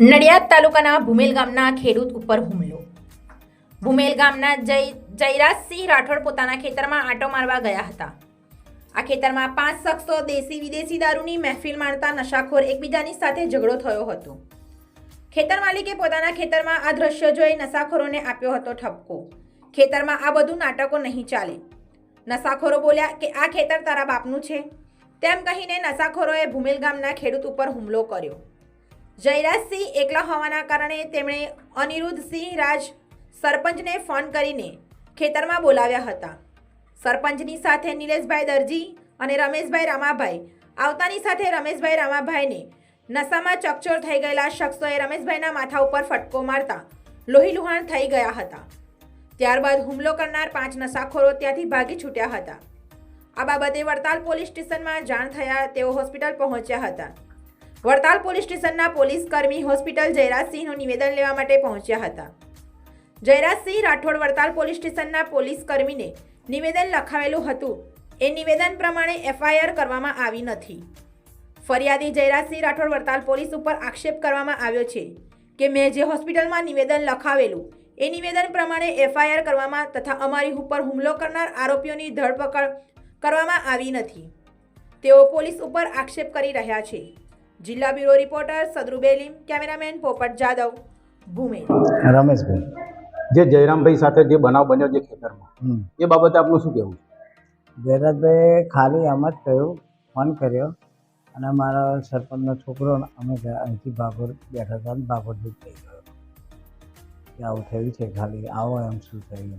નડિયાદ તાલુકાના ભૂમેલ ગામના ખેડૂત ઉપર હુમલો. ભૂમેલ ગામના જય જયરાજસિંહ રાઠોડ પોતાના ખેતરમાં આંટો મારવા ગયા હતા. આ ખેતરમાં પાંચ શખ્સો દેશી વિદેશી દારૂની મહેફિલ માણતા નશાખોર એકબીજાની સાથે ઝઘડો થયો હતો. ખેતર માલિકે પોતાના ખેતરમાં આ દ્રશ્ય જોઈ નશાખોરોને આપ્યો હતો ઠપકો. ખેતરમાં આ બધું નાટકો નહીં ચાલે. નશાખોરો બોલ્યા કે આ ખેતર તારા બાપનું છે. તેમ કહીને નશાખોરોએ ભૂમેલ ગામના ખેડૂત ઉપર હુમલો કર્યો. જયરાજસિંહ એકલા હોવાના કારણે તેમણે અનિરુદ્ધસિંહ રાજ સરપંચને ફોન કરીને ખેતરમાં બોલાવ્યા હતા. સરપંચની સાથે નિલેશભાઈ દરજી અને રમેશભાઈ રામાભાઈ. આવતાની સાથે રમેશભાઈ રામાભાઈને નશામાં ચકચોર થઈ ગયેલા શખ્સોએ રમેશભાઈના માથા ઉપર ફટકો મારતા લોહી લુહાણ થઈ ગયા હતા. ત્યારબાદ હુમલો કરનાર પાંચ નશાખોરો ત્યાંથી ભાગી છૂટ્યા હતા. આ બાબતે વડતાલ પોલીસ સ્ટેશનમાં જાણ થયા તેઓ હોસ્પિટલ પહોંચ્યા હતા. વડતાલ પોલીસ સ્ટેશનના પોલીસ કર્મી હોસ્પિટલ જયરાજસિંહનું નિવેદન લેવા માટે પહોંચ્યા હતા. જયરાજસિંહ રાઠોડ વડતાલ પોલીસ સ્ટેશનના પોલીસ કર્મીને નિવેદન લખાવેલું હતું. એ નિવેદન પ્રમાણે એફઆઈઆર કરવામાં આવી નથી. ફરિયાદી જયરાજસિંહ રાઠોડ વડતાલ પોલીસ ઉપર આક્ષેપ કરવામાં આવ્યો છે કે મેં જે હોસ્પિટલમાં નિવેદન લખાવેલું, એ નિવેદન પ્રમાણે એફઆઈઆર કરવામાં તથા અમારી ઉપર હુમલો કરનાર આરોપીઓની ધરપકડ કરવામાં આવી નથી. તેઓ પોલીસ ઉપર આક્ષેપ કરી રહ્યા છે. જિલ્લા bureau reporter Sadru Belim cameraman Popat Jadav Bhumel Rameshbhai જે જયરામભાઈ સાથે જે બનાવ બન્યો છે ખેતરમાં હમ. એ બાબતે આપનું શું કહેવું જયરાજભાઈ ખાલી આમ જ કહ્યું ફોન કર્યો અને મારા સરપંચનો છોકરો અમે અહીંથી ભાગોર બેઠા હતા અને ભાગોરથી થઈ ગયો. કે આવું થયું છે ખાલી આવો એમ શું થયું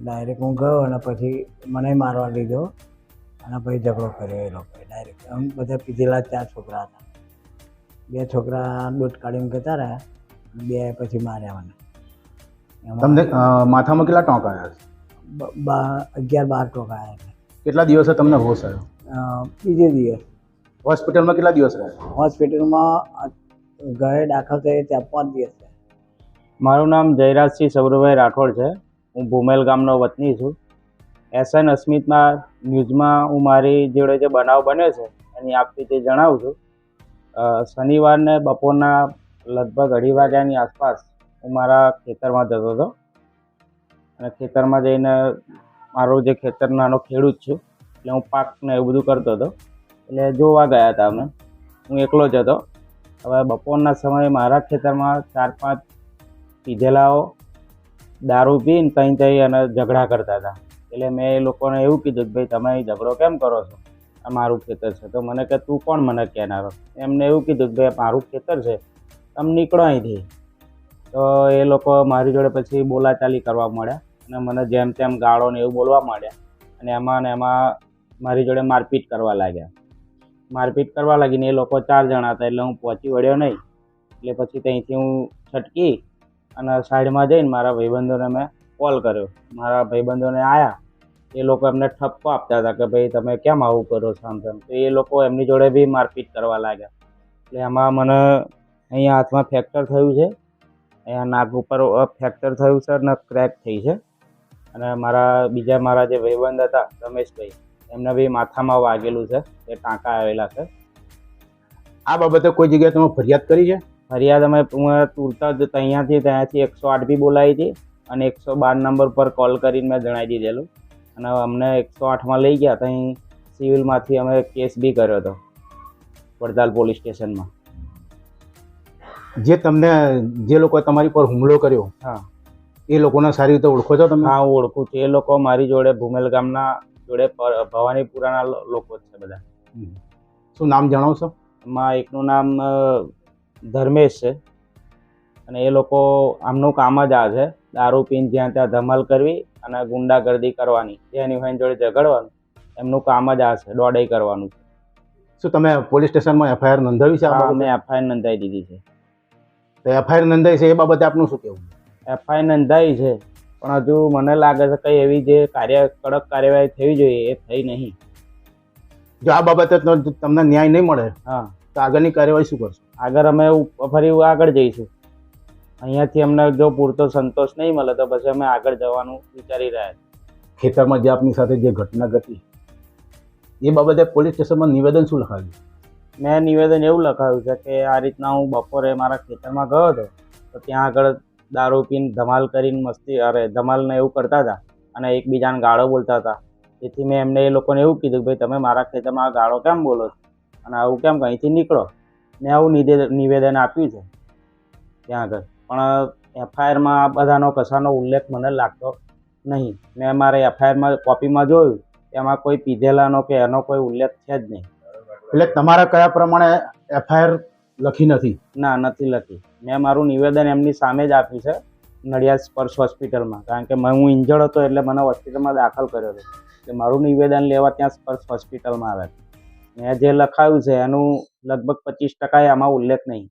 ડાયરેક્ટ હું ગયો અને પછી મને મારવા લીધો અને પછી ઝઘડો કર્યો એ લોકોએ. ડાયરેક્ટ આમ બધા પીધેલા ચાર છોકરા હતા. બે છોકરા દોટ કાઢીને જતા રહ્યા બે પછી માર્યા મને તમને માથામાં કેટલા ટોંક આવ્યા છે? અગિયાર બાર ટોંક આવ્યા કેટલા દિવસે તમને હોશ આવ્યો? બીજે દિવસ. હોસ્પિટલમાં કેટલા દિવસ રહ્યા હોસ્પિટલમાં ઘરે દાખલ થઈ ત્યાં પાંચ દિવસ. મારું નામ જયરાજસિંહ સૌરભભાઈ રાઠોડ છે. હું ભૂમેલ ગામનો વતની છું. એસએન અસ્મિતમાં ન્યૂઝમાં હું મારી જોડે જે બનાવ બન્યો છે, એની આપતી તે જણાવું છું. શનિવારને બપોરના લગભગ અઢી વાગ્યાની આસપાસ હું મારા ખેતરમાં જતો હતો. અને ખેતરમાં જઈને મારો જે ખેતર નાનો ખેડૂત છું, એટલે હું પાકને એવું બધું કરતો હતો. એટલે જોવા ગયા હતા અમે. હું એકલો જ હતો. હવે બપોરના સમયે મારા ખેતરમાં ચાર પાંચ પીધેલાઓ, દારૂ પીને ત્યાં ત્યાં અને ઝઘડા કરતા હતા. એટલે મેં એ લોકોને એવું કીધું કે ભાઈ, તમે ઝઘડો કેમ કરો છો? આ મારું ખેતર છે. તો મને કે, તું કોણ મને કહેનારો? એમને એવું કીધું કે, ભાઈ મારું ખેતર છે, તમે નીકળો અહીંથી. તો એ લોકો મારી જોડે પછી બોલાચાલી કરવા માંડ્યા અને મને જેમ તેમ ગાળો ને એવું બોલવા માંડ્યા અને એમાં ને એમાં મારી જોડે મારપીટ કરવા લાગ્યા. મારપીટ કરવા લાગીને એ લોકો ચાર જણા હતા, એટલે હું પહોંચી વળ્યો નહીં. એટલે પછી ત્યાંથી હું છટકી અને સાઈડમાં જઈને મારા ભાઈબંધોને મેં કોલ કર્યો. મારા ભાઈબંધોને આવ્યા એ લોકો એમને ઠપકો આપતા હતા કે ભાઈ તમે કેમ આવું કરો છો આમ તેમ? તો એ લોકો એમની જોડે બી મારપીટ કરવા લાગ્યા. એટલે એમાં મને અહીંયા હાથમાં ફ્રેક્ચર થયું છે. અહીંયા નાક ઉપર ફ્રેક્ચર થયું છે અને ક્રેક થઈ છે. અને મારા બીજા મારા જે ભાઈબંધ હતા રમેશભાઈ એમને બી માથામાં વાગેલું છે. એ ટાંકા આવેલા છે. આ બાબતે કોઈ જગ્યાએ તમે ફરિયાદ કરી છે? ફરિયાદ અમે તૂરતા જ ત્યાંથી ત્યાંથી એકસો આઠ બી બોલાવી હતી. અને એકસો બાર નંબર પર કોલ કરીને મેં જણાવી દીધેલું. અને અમને એકસો આઠમાં લઈ ગયા ત્યાં સિવિલમાંથી અમે કેસ બી કર્યો હતો વડતાલ પોલીસ સ્ટેશનમાં. જે તમને જે લોકોએ તમારી પર હુમલો કર્યો હા. એ લોકોને સારી રીતે ઓળખો છો તમે? હા હું ઓળખું છું. એ લોકો મારી જોડે ભૂમેલ ગામના જોડે પર- ભવાનીપુરાના લોકો છે બધા. શું નામ જણાવશો એમાં એકનું નામ ધર્મેશ છે. અને એ લોકો આમનું કામ જ આ છે. દારૂ પીને જ્યાં ત્યાં ધમાલ કરવી અને ગુંડાગર્દી કરવાની. એની હોય જોડે ઝઘડવાનું એમનું કામ જ આ છે દોડાઈ કરવાનું છે. શું તમે પોલીસ સ્ટેશનમાં એફઆઈઆર નોંધાવી છે અમે એફઆઈઆર નોંધાવી દીધી છે. તો એફઆઈઆર નોંધાઈ છે એ બાબતે આપનું શું કહેવું? એફઆઈઆર નોંધાઈ છે પણ હજુ મને લાગે છે કંઈ એવી જે કાર્ય કડક કાર્યવાહી થવી જોઈએ એ થઈ નહીં. જો આ બાબતે તમને ન્યાય નહીં મળે હા. તો આગળની કાર્યવાહી શું કરશો? આગળ અમે ફરી આગળ જઈશું. અહીંયાથી અમને જો પૂરતો સંતોષ નહીં મળે તો પછી અમે આગળ જવાનું વિચારી રહ્યા છીએ. ખેતરમાં જે આપની સાથે જે ઘટના ઘટી એ બાબતે પોલીસ સ્ટેશનમાં નિવેદન શું લખાવ્યું મેં નિવેદન એવું લખાવ્યું છે કે આ રીતના હું બપોરે મારા ખેતરમાં ગયો હતો તો ત્યાં આગળ દારૂ પીને ધમાલ કરીને મસ્તી અરે ધમાલને એવું કરતા હતા અને એકબીજાને ગાળો બોલતા હતા. તેથી મેં એમને એ લોકોને એવું કીધું કે ભાઈ તમે મારા ખેતરમાં આ ગાળો કેમ બોલો છો? અને આવું કેમ અહીંથી નીકળો? મેં આવું નિવેદન આપ્યું છે. ત્યાં આગળ. પણ એફઆઈઆરમાં આ બધાનો કશાનો ઉલ્લેખ મને લાગતો નહીં. મેં મારે એફઆઈઆરમાં કોપીમાં જોયું એમાં કોઈ પીધેલાનો કે એનો કોઈ ઉલ્લેખ છે જ નહીં. એટલે તમારા કયા પ્રમાણે એફઆઈઆર લખી નથી? ના નથી લખી. મેં મારું નિવેદન એમની સામે જ આપ્યું છે નડિયાદ સ્પર્શ હોસ્પિટલમાં. કારણ કે મેં હું ઇન્જર્ડ હતો એટલે મને હોસ્પિટલમાં દાખલ કર્યો હતો. એટલે મારું નિવેદન લેવા ત્યાં સ્પર્શ હોસ્પિટલમાં આવ્યા મેં જે લખાયું છે એનું લગભગ પચીસ ટકા આમાં ઉલ્લેખ નહીં.